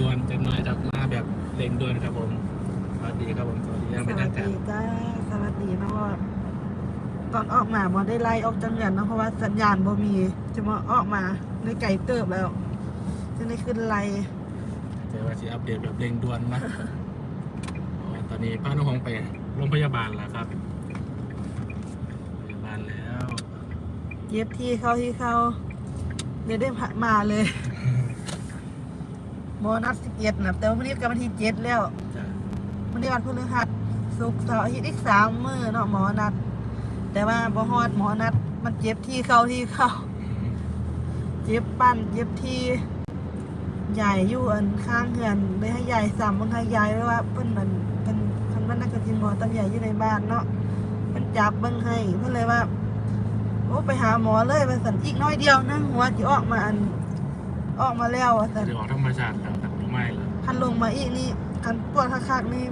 ด่วนจังน้อยครับมาแบบเร่งด่วนครับผมสวัสดีครับผมสวัสดีอยังสเป็นวัทาสงการดีจ้าสวัสดีเนาะตอนออกมาบ่ได้ไล่ออกจังเงินเนาะเพราะว่าสัญญาณบ่มีจะมาออกมาในไก่เติบแล้วจะได้ขึ้นไล่เจอว่าสิอัปเดตแบบเร่งด่วนนะโอ้ยตอนนี้พาน้องหงไปโรงพยาบาลแล้วครับโรงพยาบาลแล้วเย็บที่เข้าที่เข้าเดี๋ยวได้ผ่ามาเลย โมนัดสิบเอ็ดนะแต่ว่าวันนี้กับวันที่เจ็ดแล้วจ้ะวันนี้วันพฤหัสศุกร์เสาร์อาทิตย์อีกสามมื้อเนาะหมอนัด แต่ว่าบ่ฮอดหมอนัด มันเจ็บที่เข้าที่เข้า เจ็บปั้นเจ็บที่ใหญ่อยู่อันข้างเหือนได้ให้ยายซ้ำบางให้ยายไว้ว่าเพิ่นมันเป็นคันมันนักกจินหมอตำใหญ่อยู่ในบ้านเนาะเพิ่นจับเบิ่งให้เพิ่นเลยว่าโอ้ไปหาหมอเลยว่าสันอีกน้อยเดียวนะหัวจิออกมาอันออกมาแล้วว่าสัน เดี๋ยวออกธรรมชาติแล้วแต่ ไม่ไม่แล้วคันลงมาอีกนี่คันปวดคักๆนี่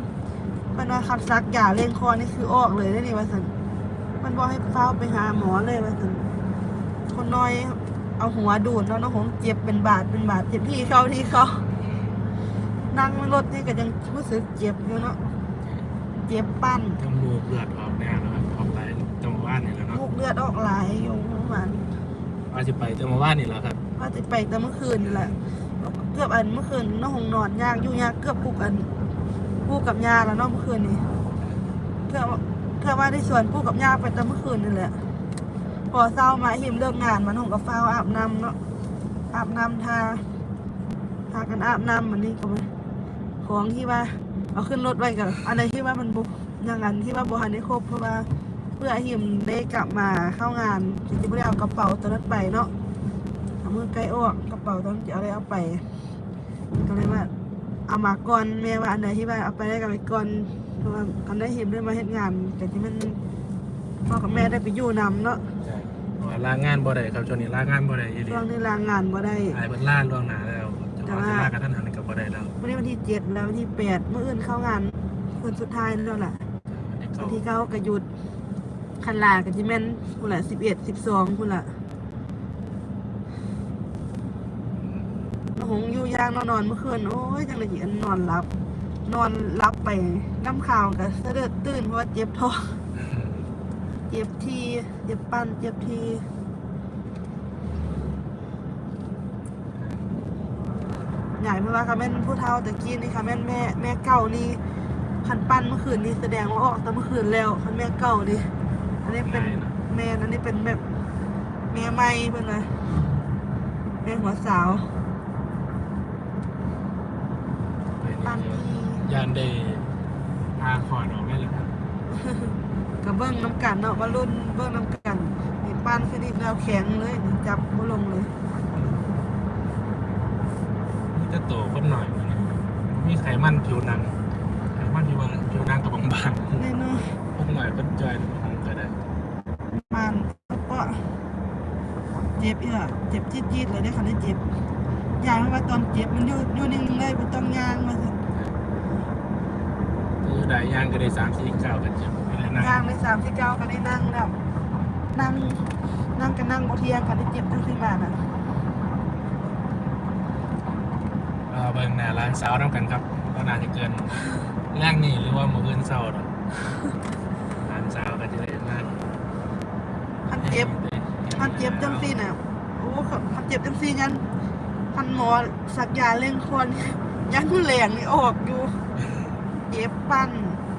มันว่าคันซักยาเร่งคอนี่คือออกเลยได้นี่ว่าสันมันบอกให้เฝ้าไปหาหมอเลยว่าสันคนน้อยเอาหัวดูดแล้วน้องหงเจ็บเป็นบาดเป็นบาดเจ็บที่เขาที่เขานั่งรถนี่ก็ยังรู้สึกเจ็บอยู่เนาะเจ็บปั้นทั้งลูกเลือดออกแน่แล้วครับออกไปจังหวัดว่านนี่แหล้วเนาะลูกเลือดออกหลายอยู่เมื่อวานว่าสิไปจังหวัดว่านนี่แหล้วครับว่าจะไปแต่เมื่อคืนนี่แหละ เกือบอันเมื่อคืนน้องหงนอนยากอยู่ยากเกือบปลุกอันปลุกกับยาแล้วเนาะเมื่อคืนนี้เกือบเกือบว่าได้ส่วนปลุกกับยาไปแต่เมื่อคืนนี่แหละ พอเศร้ามาหิมเลิกงานมันหงกับเฝ้าอาบน้ำเนาะอาบน้ำทาทากันอาบน้ำมันนี่ก็มันของที่ว่าเอาขึ้นรถไว้กับอันไหนที่ว่ามันบุอย่างนั้นที่ว่าบหันได้ครบเพราะว่าเพื่อห้หิมได้กลับมาเข้างานจริงๆไม่ได้เอากระเป๋าตัวนั้นไปเนาะ มือใกล้ออกกระเป๋าต้องจะเอาอะไรเอาไป ก็เลยว่า เอามาก่อนแม่ว่าอันไหนที่ว่าเอาไปได้กับไปก่อนเพราะว่ากันได้เห็นได้มาเฮ็ดงาน แต่ที่มันพ่อกับแม่ได้ไปอยู่นำเนาะใช่เพราะว่าลางานบ่ได้ครับช่วงนี้ลางานบ่ได้ยี่ดีช่วงนี้ลางานบ่ได้อายเพิ่นล่าล่วงหน้าแล้วจะว่าจะลากันทันหันก็บ่ได้แล้ววันนี้วันที่เจ็ดแล้ววันที่แปดเมื่ออื่นเข้างานคืนสุดท้ายแล้วล่ะวันที่วัเก้านที่เก้าก็หยุดคันลาก็จิแม่นพุ่นละสิบเอ็ดสิบสองพุ่นละ หงอยู่ยางนอนนอนเมื่อคืนโอ้ยจังเลยอันนอนหลับ นอนหลับไปน้ำข่าวกับเสด็จตื่นเพราะว่าเจ็บท้องเจ็บทีเจ็บปั้นเจ็บทีใหญ่เพราะว่าค่ะแม่นผู้เฒ่าตะกี้นี่ค่ะแม่นแม่แม่เก่านี่คันปั้นเมื่อคืนนี่แสดงว่าออกแต่เมื่อคืนแล้วคันแม่เก่านี่อันนี้เป็นแม่อันนี้เป็นแบบแม่ใหม่เพิ่นนะแม่หัวสาว ปั้นที่ ยานได้พาขอดออกได้เลยครับกับเบิ้งน้ำกันเนาะมารุ่นเบิ้งน้ำกันนี่ปั้นคือดิแนวแข็งเลยนี่จับบ่ลงเลยนี่จะโตคนหน่อยกว่านะมีไขมันผิวหนังไขมันผิวหนังผิวหนังกับบางแน่นอนๆคนหน่อยคนจอยของก็ได้มันก็เจ็บอีกอะเจ็บจี๊ดๆเลยได้คันได้เจ็บยายเพราะว่าตอนเจ็บมันอยู่อยู่นิ่งๆเลยบ่ต้องย่างมาสิคือ ได้ย่างก็ได้สามสี่เก้ากันเจ็บอะไรนะย่างในสามที่เก้าก็ได้นั่งแล้ว นั่งนั่งก็นั่งบ่เที่ยงคันได้เจ็บทั้งที่บ้านอะเราเบิ่งหน้าร้านสาวน้ำกันครับก็น่าจะเกินแรงนี่หรือว่ามืออื่นเศร้าดอกร้านสาวก็จะได้มากคันเจ็บพันเจ็บจังซี่น่ะโอ้ครับพันเจ็บจังซี่ยันพันหมอสักยาเร่งควนยันผู้แหลงนี่ออกอยู่เจ็บปั้น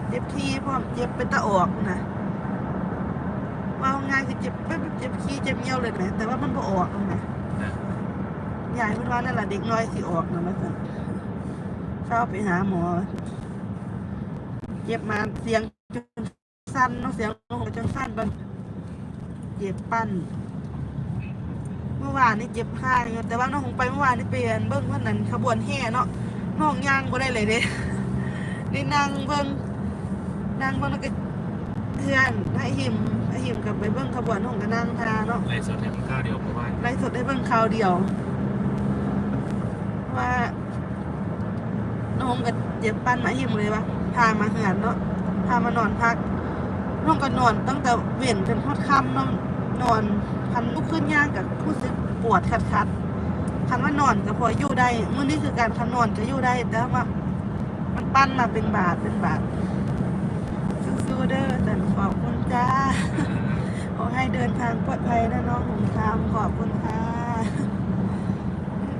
เจ็บที่พร้อมเจ็บเป็นตะออกนะว่าง่ายคือเจ็บไม่เจ็บขี้เจ็บเงี้ยวเลยนะแต่ว่ามันบ่ออกนะยายพิ่นว่านั่นแหละเด็กน้อยสิออกนะมาสั่นเข้าไปหาหมอ เจ็บมาเสียงจนสั้นเนาะเสียงลงจนสั้นบันเจ็บปั้น เมื่อวานนี่เจ็บข้างแต่ว่าน้องคงไปเมื่อวานนี่เปลี่ยนเบิ้งว่านั้นขบวนแห่เนาะน้องย่างก็ได้เลยเด้ ได้นั่งเบิ้งนั่งเบิ้งแล้วก็เพื่อนให้หิมให้หิมกับไปเบิ้งขบวนน้องก็นั่งทาเนาะไล่สดให้มันข้าวเดียวเพราะว่าไลฟ์สดได้เบิ้งคราวเดียว ว่าน้องก็เจ็บปั้นมาหิมเลยว่าพามาเหือนเนาะพามานอนพักน้องก็นอนตั้งแต่เว้นจนฮอดค่ำเน้องนอนคันลุกขึ้นย่างกับผู้สึกปวดขัดขัดๆคันว่านอนก็พออยู่ได้มื้อนี้คือการคันนอนก็อยู่ได้แต่ว่า มันปั้นมาเป็นบาทเป็นบาทสู้ๆเด้อแต่ขอบคุณจ้า ขอให้เดินทางปลอดภัยนะน้องหงคามขอบคุณค่ะ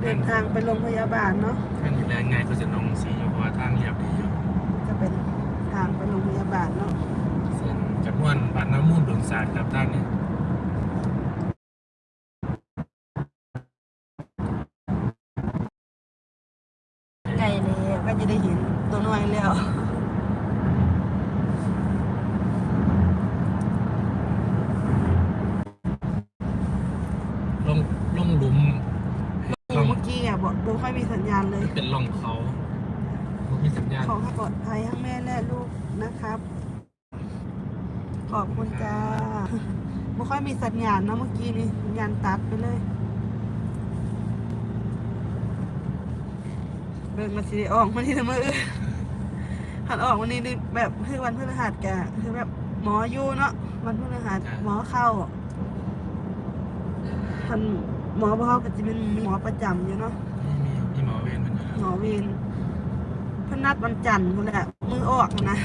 เดินทางไปโรงพยาบาลเนาะท่านอยู่แรงไงก็จะนองสีอยู่เพราะว่าทางเรียบดีอยู่จะเป็นทางไปโรงพยาบาลเนาะเส้นจากนวนบ้านน้ำมูลดุนศาสตร์ครับท่านนี่ ไกลเลยก็จะได้เห็นตัวน้อย แล้วลงลงหลุมล่องเมื่อกี้อะบอกบอกไม่มีสัญญาณเลยเป็นล่องเขาบ่มีสัญญาณขอให้ปลอดภัยทั้งแม่และลูกนะครับ ขอบคุณจ้าไม่ค่อยมีสัญญาณเนอะเมื่อกี้นี่สัญญาณตัดไปเลยเบิ่งมาสิได้ออกมาที่ทำไมเออ หันออกวันนี้นี่แบบคือวันพฤหัสแกคือแบบหมออยู่เนาะวันพฤหัสหมอเข้าท่านหมอบ่เขาก็จะเป็นหมอประจำอยู่เนาะนี่มีมีหมอเวรมันอยู่หมอเวรเพนนัดวันจันทร์นู่นแหละมือออกนะ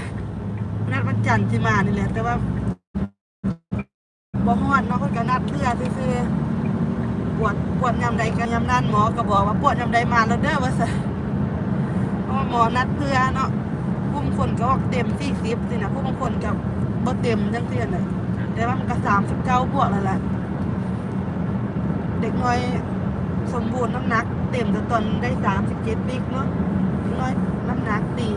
เพนนัดวันจันทร์ที่มานี่แหละแต่ว่าบ่ฮอดเนาะคนก็นัดเพื่อซื่อๆปวดปวดยามใดก็ยามนั้นหมอก็บอกว่าปวดยามใดมาแล้วเด้อว่าซะเพราะว่าหมอนัดเพื่อเนาะ ผู้บางคนก็ออกเต็ม40สินะผู้บางคนก็บ่เต็มจังซี่น่ะแต่ว่ามันก็39บเก้าพวกแล้วแหละเด็กน้อยสมบูรณ์น้ำหนัก เต็มแต่ตอนได้สามสิบเจ็ดปีเนาะน้อยน้ำหนักดี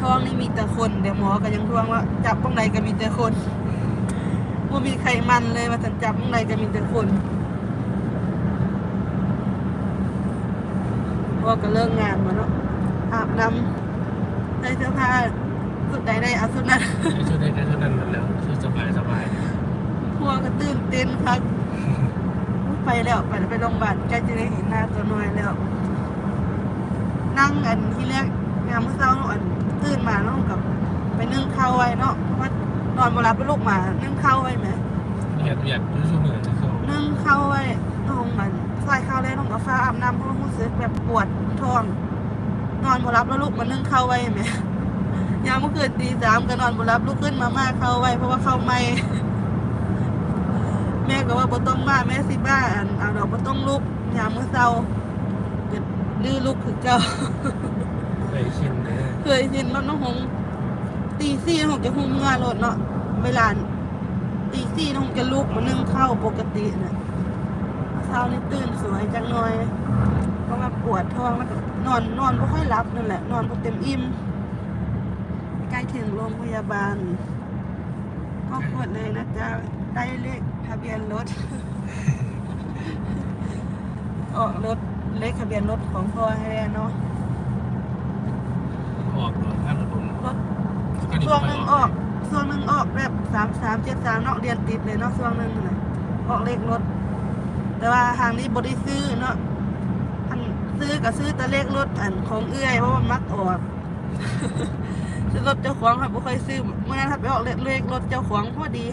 ท้องนี่มีแต่คนเดี๋ยวหมอก็ยังทวงว่า จับตรงไหนก็มีแต่คนว่ามีใครมันเลยว่าฉันจับตรงไหนก็มีแต่คนพอก็เลิกงานมาเนาะ อาบน้ำได้เสื้อผ้าสุดใดได้เอาสุดนั้นช่วยได้แค่เท่านั้นหมดแล้วช่วยสบายสบายพวกก็ตื่นเต้นครับไปแล้วไปไปโรงพยาบาลใกล้จะได้เห็นหน้าตัวน้อยแล้ว นั่งอันที่แรกงามเมื่อเช้าเนาะอันตื่นมาเนาะกับ ไปนึ่งข้าวไว้เนาะเพราะว่านอนมารับไปลูกหมานึ่งข้าวไว้ไหมเบียดเบียดด้วยช่วงเหนื่อยจะเข้านึ่งข้าวไว้น้องอันใส่ข้าวแล้วน้องกับฟ้าอาบน้ำเพราะว่ารู้สึกแบบปวดท้อง นอนมารับแล้วลูกมานึ่งข้าไว้ไหมยามเมื่อคืนตีสามก็นอนมารับลูกขึ้นมาม่าข้าไว้ เพราะว่าเข้าไหมแม่ก็ว่าบ่ต้องมาแม่สิบ้าอันเอาดอกบ่ต้องลุกยามมื้อเช้าก็ดื้อลุกคือเก่าเคยชินเลยเคยชินรถน้องหงตีสี่น้องจะหุ่มงานรถเนาะเวลาตีสี่น้องจะลุกมานึ่งเข้าปกติน่ะเช้านี่ตื่นสวยจังหน่อยเพราะว่าปวดท้องแล้วก็ นอนนอนบ่ค่อยหลับนั่นแหละ นอนบ่เต็มอิ่มใกล้ถึงโรงพยาบาล ก็ปวดเลยนะจ๊ะ ได้เลขทะเบียนรถ ออกรถเลขทะเบียนรถของพ่อให้แล้วเนาะ ออกรถถ้ารถผมรถก็ดีช่วงไปหนึ่งออกช่วงหนึ่งออกแบบสามสามเจ็ดสามเนาะเรียนติดเลยเนาะช่วงหนึ่งน่ะออกเลขรถ แต่ว่าทางนี้บริซื้อเนาะอัน ซื้อก็ซื้อแต่เลขรถอันของเอื้อยเพราะว่ามักออกซื้อรถเจ้าของค่ะบ่ค่อยซื้อเมื่อนั้นถ้าไปออกเลขรถเจ้าของพอดี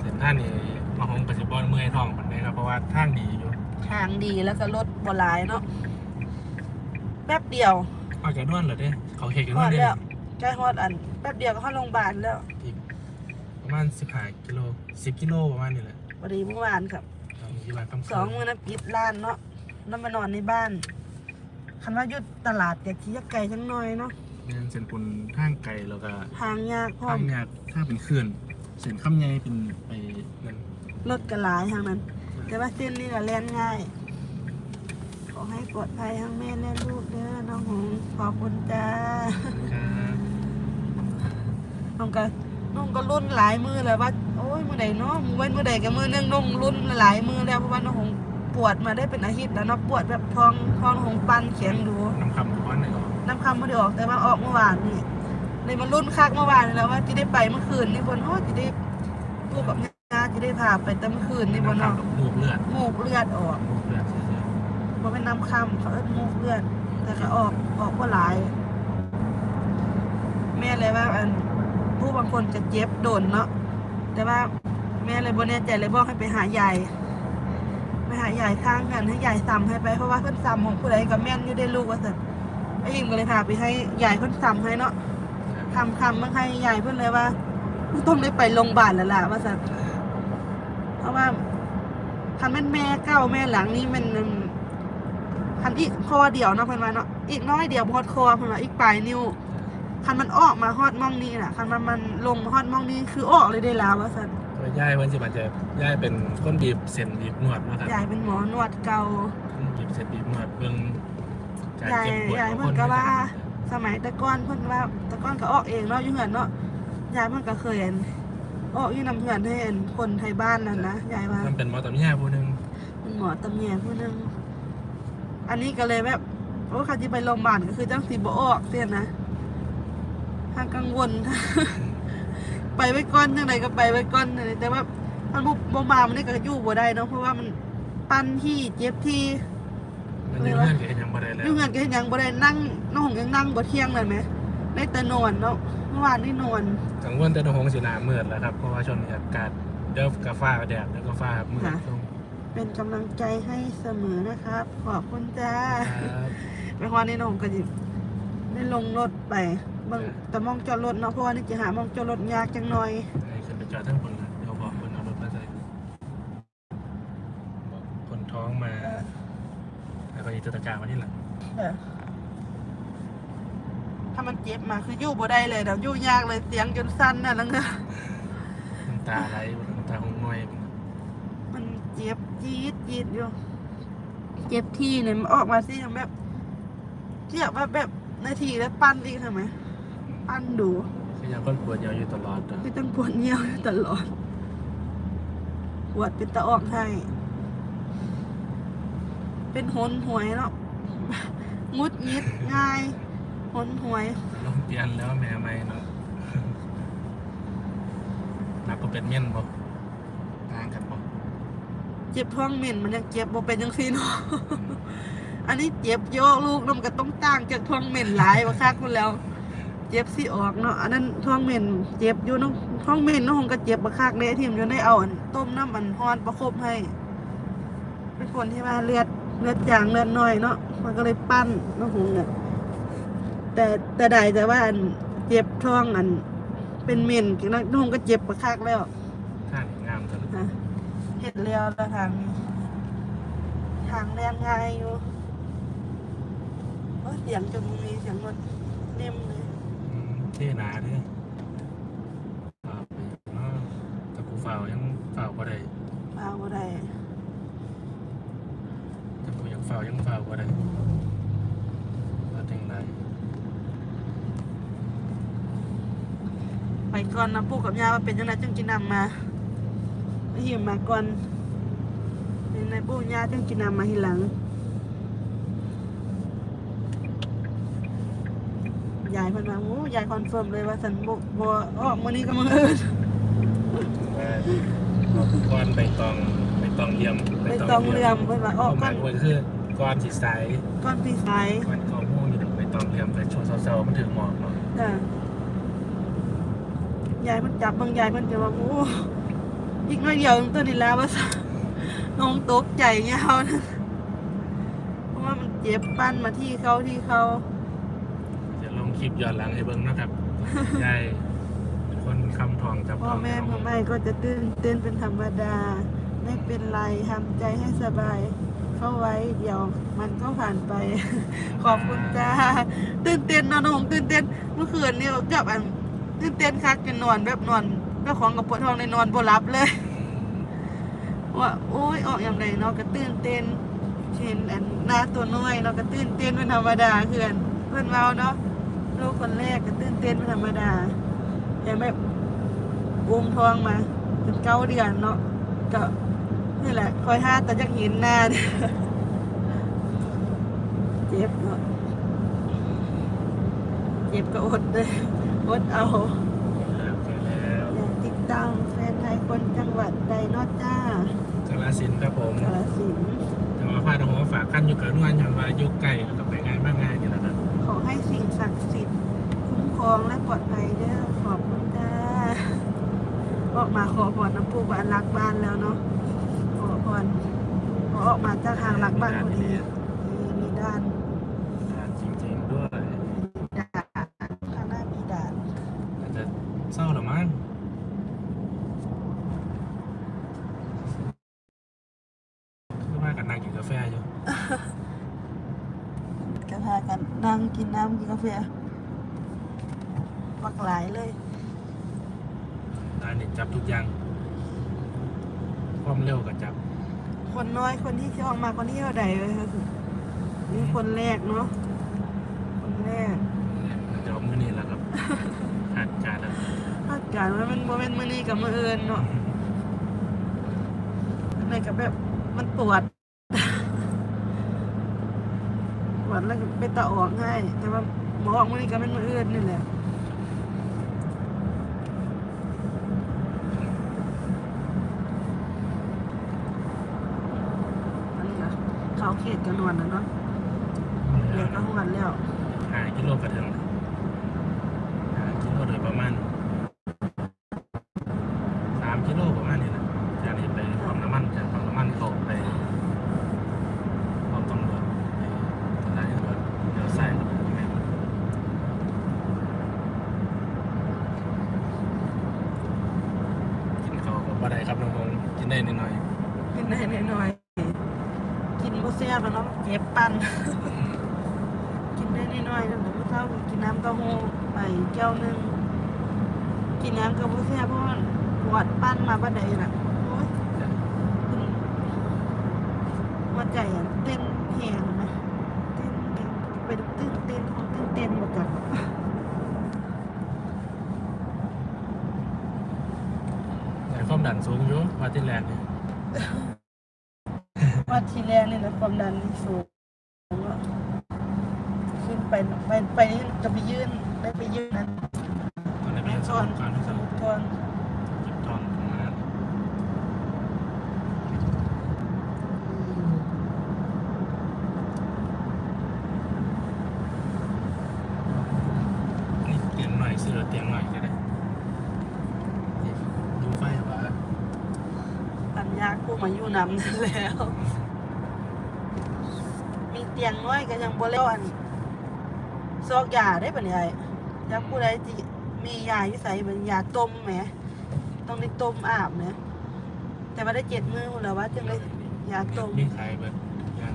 เส้นท่างนี่มาห้องปัจจุบันเมื่อยท้องมันนะครับเพราะว่าทางดีอยู่ทางดีแล้วก็รถบหลายเนาะแป๊บเดียวออกจากนวนเหรอเด้เขาเขตกันฮนวอนดได้แล้วใกล้ฮอดอันแป๊บเดียวก็เข้าโรงพยาบาลแล้วอีกประมาณสิบห้ากิโลสิบกิโลประมาณนี้แหละพอดีเมื่อวานครับ ตอนที่บ้านคำสองมื้อนั้นปิดร้านเนาะ แล้วมานอนในบ้านคันว่าหยุดตลาดแกขี้ยกไก่จังหน่อยเนาะเดินเส้นปุ่นทางไกลแล้วก็ทางยากพร้อทามงยากถ้าเป็นเขื่อนเส้นข้ามใหญ่เป็นไปนั่นรถก็หลายทางนั้น แต่ว่าเส้นนี้ก็แล่นง่าย ขอให้ปลอดภัยทั้งแม่และลูกเด้อน้องหงขอบคุณจ้าครับน้องก็น้องก็รุ่นหลายมือเลยว่า โอ้ยมือใดเนาะมือเว้นมือใดกับมือนึงน้องรุ่นหลายมือแล้วเพราะว่าน้องหง ปวดมาได้เป็นอาทิตย์แล้วเนาะปวดแบบท้องท้องหงปันเขียนดูน้ำคำก้อนหนึ่งออกน้ำคำไม่ได้ออกแต่ว่าออกเมื่อวานนี่เลยมารุ่นคักเมื่อวานนี่แล้วว่าจะได้ไปเมื่อคืนนี่บนโอ้จะได้พูดกับแม่จะได้พาไปแต่เมื่อคืนนี่บนน้ำเนาะคำกับมูกเลือดมูกเลือดออกมูกเลือดเฉยมันเป็นน้ำคำเขาเอิ้นมูกเลือด แต่ก็ออกออกก็หลาย แม่เลยว่าอันผู้บางคนจะเจ็บโดนเนาะแต่ว่าแม่เลยบ่แน่ใจเลยบอกให้ไปหายาย หายายข้างกันให้ยายซ้ำให้ไปเพราะว่าเพิ่นซ้ำของผู้ใดกับแม่นอยู่ได้ลูกว่าสันไอ้ยิมก็เลยพาไปให้ยายเพิ่นซ้ำให้เนาะทำคำมาให้ยายเพิ่นเลยว่าต้องได้ไปโรงพยาบาลแล้วล่ะว่าสันเพราะว่าคันแม่แม่เก้าแม่หลังนี่มันคันอีกคอเดียวเนาะเพิ่นว่าเนาะอีกน้อยเดียวพอดคอเพิ่นว่าอีกปลายนิ้วคันมันออกมาฮอดม่องนี้น่ะคันมันมันลงมาฮอดม่องนี้คือออกเลยได้แล้วว่าสัน ย่ายเพิ่นสิมาจะย่ายเป็นคนบีบเส้นบีบนวดนะครับยายเป็นหมอนวดเก่าคนบีบเส้นบีบนวดเบิ่งการยายเจ็บปวดยายของเพิ่คนนก็ว่าสมัยแต่ก่อนเพิ่นว่าแต่ก่อนก็ออกเองเนาะอยู่เหือนเนาะยายเพิ่นก็เคยเห็นออกอยู่นำเหือนให้เห็นคนไทยบ้านนั่นนะยายว่า มันเป็นหมอตำแย่ผู้หนึงเป็นหมอตำแยผู้หนึงอันนี้ก็เลยแบบโอ้ค่ะที่ไปโรงพยาบาลก็คือจังสิบ่ออกเสียนะทางกังวล ไปไว้ก่อนจังไดก็ไปไว้ก่อนเลยแต่ว่ามันบ่บ่มามันนี่ก็อยู่บ่ได้เนาะเพราะว่ามันปั้นที่เจ็บที่มันยังเลื่อนกับยังบ่ได้แล้วอยู่เงินก็เฮ็ดหยังบ่ได้นั่งน้องหงยังนั่งบ่เที่ยงเลยไหมได้แต่นอนเนาะเมื่อวานนี่นอนกังวลแต่ดงสิหนามืดแล้วครับเพราะว่าช่วงนี้อากาศเดี๋ยวกาฟ้าแดดแล้วก็ฟ้ามืดค่ะลงเป็นกำลังใจให้เสมอนะครับ ขอบคุณจ้าครับไปวันนี้น้องก็จิได้ลงรถไป บางแต่มองจอดรถเนาะเพราะว่านี่จะหามองจอดรถยากจังหน่อยให้ขึ้นไปจอดทั้งคนนะเดี๋ยวบอกคนเอารถมาใส่บอกคนท้องมาแล้วก็อีตตะการมาที่หลังเออถ้ามันเจ็บมาคืออยู่บ่ได้เลยเดี๋ยวอยู่ยากเลยเสียงจนสั้นน่ะแล้วเงน้ำตาไหลน้ำตาคงน้อยมันเจ็บจี๊ดจี๊ดอยู่เจ็บที่เนี่ยมันออกมาสิแบบเจ็บว่าแบบนาทีแล้วปั้นอีกทำไม ปั้นดูคือยังคนปวดยาวอยู่ตลอดอะไม่ต้องปวดเยี่ยวอยู่ตลอดปวดเป็นตะออกให้ เป็นหนหวยเนาะงุดงิดง่ายหนหวยลงเปลี่ยนแล้วแม่ไม่เนาะนับก็เป็นเม่นบ่ต่างกันบ่เจ็บท้องเหม็นมันยังเจ็บบ่เป็นจังซี่เนาะอันนี้เจ็บโยกลูกน้ำก็ต้องต่างจากท้องเหม็นหลายว่าคักคุณแล้ว เจ็บสิออกเนาะอันนั้นท้องเหม็นเจ็บอยู่เนาะท้องเหม็นเนาะคงก็เจ็บบักคักเลยทีมอยู่ได้เอาอันต้มน้ำมันฮ้อนประคบให้ เป็นคนที่ว่าเลือดเลือดจางเลือดน้อยเนาะมันก็เลยปั้นน้องหงเนี่ยแต่แต่ใดแต่ว่าอันเจ็บท้องอัน เป็นเม่นน้องหงก็เจ็บบักคักแล้วท่านงามจังฮะเห็ดเลี้ยวแล้วทางนี้ทางแรงง่ายอยู่เอ้ยเสียงจนมีเสียงรถเนิ่มเลยอืม เท่หนาเด้อฝ่าไปเนาะแต่กูฝ่าวยังฝ่าวบ่ได้มาบ่ได้แต่กูยังฝ่าวยังฝ่าวบ่ได้ว่าจังไดไปก่อนนะปู่กับย่าว่าเป็นยังไงจึงกินนำมาไม่หิมมาก่อนเป็นในปู่ย่าจึงกินนำมาทีหลัง ยายเพิ่นว่าโอ้ยายคอนเฟิร์มเลยว่าสันบ่บ่ออกมื้อนี้ก็มื้ออื่นว่ก้อนใบตองใบตองเลี่ยมไปต้องเรือมเพิ่นว่าออออกกก่มาอนคนคือก้อนสีใสก่อนปีสายก้อนข้าวม่วงอยู่ดอกใบตองเลี่ยมแต่ช่วงเช้าๆมันถึงหมอกเนาะจ้ะยายมันจับบางยายมันจะว่าโอ้อีกน้อยเดียวตัวนี้แล้วว่าซะน้องตกใจเงี้ยเขานะเพราะว่ามันเจ็บปั้นมาที่เขาที่เขา คลิปย้อนหลังให้เบิ่งนะครับยายเป็นคนคำทองจับพ่อทองแม่พ่อแม่ก็จะตื่นเต้นเป็นธรรมดา ไม่เป็นไรทำใจให้สบาย เข้าไว้เดี๋ยวมันก็ผ่านไป ขอบคุณจ้าตื่นเต้นเนอนน้องตื่นเต้นเมื่อคืนนี่กับอันตื่นเต้นคักจนนอนแบบนอนเจ้าของกับปวดท้องในนอนบ่หลับเลยว่าโอ้ยออกอย่างไรเนาะก็ตื่นเต้นเช่นอันหน้าตัวน้อยเนาะก็ตื่นเต้นเป็นธรรมดาเพื่อนเพื่อนเราเนาะ ลูกคนแรกก็ตื่นเต้นเป็นธรรมดาอย่างแบบอุ้มท้องมาจนเก้าเดือนเนาะก็นี่แหละ คอยห้าแต่จะเห็นหน้าเนี่ยเจ็บเนาะเจ็บก็อดเลยอดเอาไปแล้วอยากติดตามแฟนไทยคนจังหวัดใดเนอจ้ากาลสินธุ์ครับผมกาฬสินธุ์แต่ว่าพาดหัวฝากขั้นอยู่กับนวลอย่างว่าอยู่ใกล้แล้วก็ไปง่ายมากง่ายนี่แหละครับขอให้สิ่งศักดิ์สิทธิ์คุ้มคร องและปลอดภัยเด้อขอบคุณจ้าออกมาขอพรน้ำปูบ้านรักบ้านแล้วเนาะขอพรขออออกมาจากทางหลักบ้านพอดีมีมีด่านอ่าจริงๆด้วยด่านข้างหน้ามีด่านอาจจะเศร้าหรือมั้งคือว่ากันนั่งกินกาแฟอยู่ก็พากันนั่งกินน้ำกินกาแฟปักหลายเลย ร้านนี้จับ ทุกอย่าง ความเร็วก็จับ คนน้อยคนที่ที่ออกมาคนที่เท่าใดเลยค่ะนี่คนแรกเนาะคนแรกมันจะเอามือนี่แหละครับขาดการแล้วคาดการณ์ว่ามันโมเมนต์มือนี้กับมืออื่นเนาะอะไรกับแบบมันปวดปวดแล้วก็ไปตะออกให้แต่ว่าหมอออกมือนี้กับมันมืออื่นนี่แหละ อันนี้ก็ เขาเขตกันนวลนะเนาะเดี๋ยวก็หวนแล้วหากิโลกระเทิงหากิโลโดยประมาณสามกิโลประมาณนี้นะจากนี้ไปปั๊มน้ำมันจากปั๊มน้ำมันเขาไปปั๊มตำรวจไปสถานีตำรวจเดี๋ยวใส่ายเข้าไปข้างในกินเขาวกับบ่ได้ครับน้องพงษ์กินได้นิดหน่อย กินได้หน่อยๆกินบุเซียบแล้วเนาะเจ็บปันกินได้น้อยๆนะแต่ไม่เท่ากินน้ำเต้าหู้ไปแก้วหนึงกินน้ำกับบุเซียบเพราะมันปวดปั้นมาบัดใดน่ะโอ้ยหัวใจอะเต้นแหงนะเต้นแหงเป็นตื่นเต้นของตื่นเต้นหมดกัน แต่ความดันสูงอยู่ว่าที่แรกเนี่ย วัดที่แรกนี่นะความดันสูงอะขึ้นไปไปไปนี่จะไปยื่นได้ไปยื่นนั้นตอนนี้เป็นสองการที่สองทอน จิบทองประมาณนี่เตียงหน่อยเสื้อเตียงหน่อยก็ได้ดูไฟว่า ปัญญา กูมาอยู่นำนั่นแล้ว มีเตียงน้อยก็ยังบ่เลี้ยวอันซอกยาได้ปะเนี่ยอยากผู้ใดที่มียาอยู่ใส่เป็นยาต้มแหมต้องได้ต้มอาบเนี่ยแต่ว่าได้เจ็ดมือหมดแล้วว่าจังได้ยาต้มมีขายแบบยัง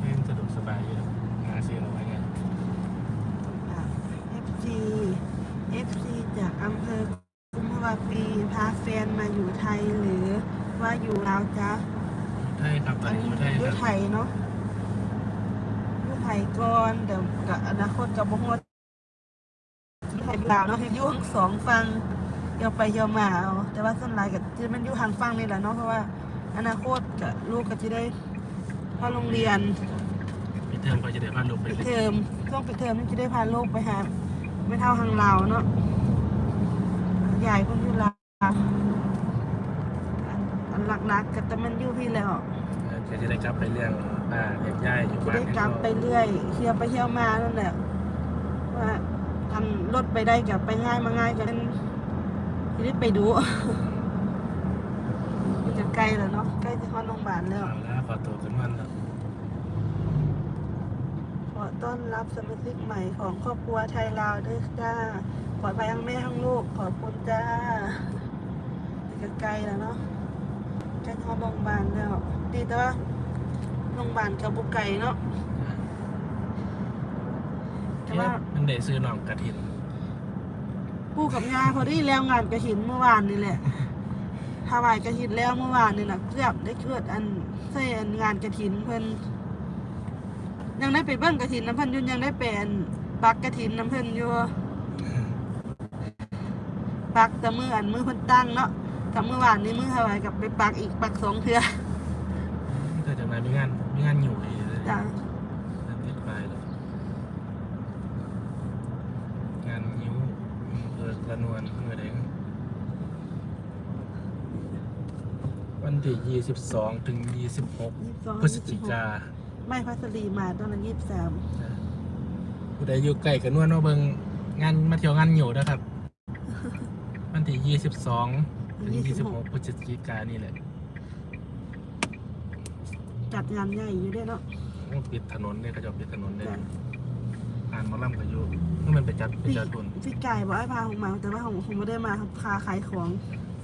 ไม่สะดวกสบายอยู่หรอกงานเสียเอาไว้ไงอะ FC FC จากอำเภอกุมภาวะปีพาแฟนมาอยู่ไทยหรือว่าอยู่ลาวจ้า ไทยครับตอนนี้อยู่ไทยอคยู่รับไทยเนาะอยู่ไทยก่อนเดี๋ยวกับอนาคตกับบ่ฮอดไทยลาวเนาะอยู่ทั้งสองฝั่งเดี๋ยวไปเดี๋ยวมาเอาแต่ว่าส่วนหลายก็จะมันอยู่ทางฝั่งนี่แหละเนาะเพราะว่า อนาคตกับลูกก็จะได้เข้าโรงเรียนปิดเทอมก็จะได้พาลูกไปปิดเรียนเทอมช่วงปิดเทอมนี่จะได้พาลูกไปหาไม่เท่าทางลาวเนาะใหญ่คนอยู่ลาวอันอัน หลักๆก็แต่มันอยู่พี่แล้วก็จะได้กลับไปเรื่องอ่าเลี้ยงย่ายอยู่จะบ้านได้กลับไปเรื่อยเที่ยวไปเที่ยวมานั่นแหละว่าทำรถไปได้กับไปง่ายมาง่ายกันจะได้ไปดูมันจะใกล้แล้วเนาะใกล้จะเข้าโรงพยาบาลแล้ว เอาละขอตัวกันวันแล้วขอต้อนรับสมาชิกใหม่ของครอบครัวไทยลาวด้วยจ้าปลอดภัยทั้งแม่ทั้งลูกขอบคุณจ้าจะใกล้แล้วเนาะ ใกล้เข้าโรงพยาบาลแล้ว ดีแต่ว่าโรงพยาบาลกับบุไก่เนาะ แต่ว่า มันได้ซื้อน้องกระถินปู่กับย่าพอได้แล้วงานกระถินเมื่อวานนี่แหละถวายกระถินแล้วเมื่อวานนี่นะเกือบได้เกิดอันใส่อันงานกระถินเพิ่นยังได้ไปเบิ้งกระถินน้ำเพิ่นยุ่นยังได้เป็นปักกระถินน้ำเพิ่นอยู่ปักแต่มืออันมือเพิ่นตั้งเนาะ กับเมื่อวานนี้มือถวายกับไปปักอีกปักสองเทื่อแต่จากนั้นมีงานมีงานอยู่ดีเลยจ้ะนั่นเรียกไปเลยงานยิ้วเออกระนวลเมื่อใดวันที่ยี่สิบสองถึงยี่สิบหก22พฤศจิกาไม่พัสดีมาตอนนั้นยี่สิบสามผู้ใดอยู่ใกล้กันนวลเนาะเบิ่งงานมาเที่ยวงานอยู่นะครับ วันที่ยี่สิบสอง ถึงยี่สิบหกพฤศจิกายนนี่แหละจัดงานใหญ่อยู่ด้วยเนาะโอ้ปิดถนนเนี่ยเขาจะปิดถนนเลยจ้ะอ่านหมอลำกับยูนี่มันไปจัดไปจัดบุญพี่ไก่บอกให้พาผมมาแต่ว่าผมคงไม่ได้มาครับพาขายของ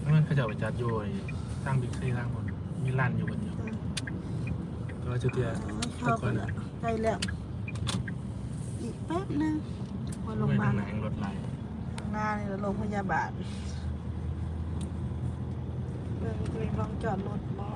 นี่มันเขาจะไปจัดอยูไอ้สร้างบิ๊กซีสร้างบนมีร้านอยู่บนอยู่แต่ว่าจุดเดียวเข้าไปแล้วใกล้แล้วอีกแป๊บนึงพอโรงพยาบาลหนังรถไหลข้างหน้านี่โรงพยาบาล เมืองจะมีบองจอดรถบอ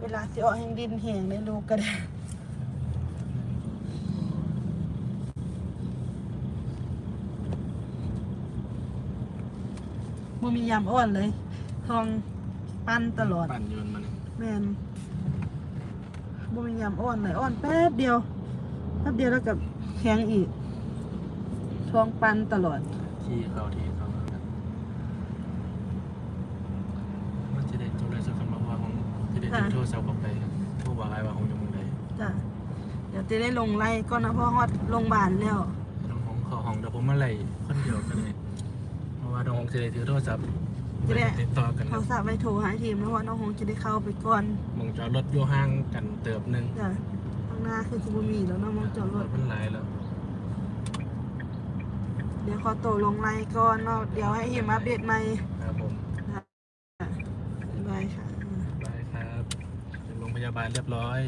เวลาสิออกแห่งดินแห่งได้ลูกก็ได้บ่มียามอ้อนเลย ทองปั้นตลอดปั่นยนต์มันแม่น บ่มียามอ้อนเลยอ้อนแป๊บเดียวแป๊บเดียวแล้วกับแข็งอีกทองปั้นตลอด ที่เขาที่เขามันจะได้โทรศัพท์มาว่าของจะได้โทรศัพท์ออกไปโทรบอกอะไรว่าของอยู่เมืองใดจ้ะเดี๋ยวจะได้ลงไล่ก่อนนะเพราะฮอดโรงพยาบาลแล้วน้องของเขาห้องเดี๋ยวผมมาไล่คนเดียวกันเลยเพราะว่าน้องของจะได้ถือโทรศัพท์ จะได้ติดต่อกันเขาสาบไปโทรหาทีมแล้วว่าน้องคงจะได้เข้าไปก่อนมองจอดรถอยู่ห่างกันเติบหนึ่งจ้ะข้างหน้าคือสิบ่มีแล้วเนาะมองจอดรถมันหลายแล้วเดี๋ยวขอตัวลงไล่ก่อนเนาะเดี๋ยวให้ทีมอัปเดตใหม่ครับผมบ๊ายบายค่ะไปครับถึงโรงพยาบาลเรียบร้อย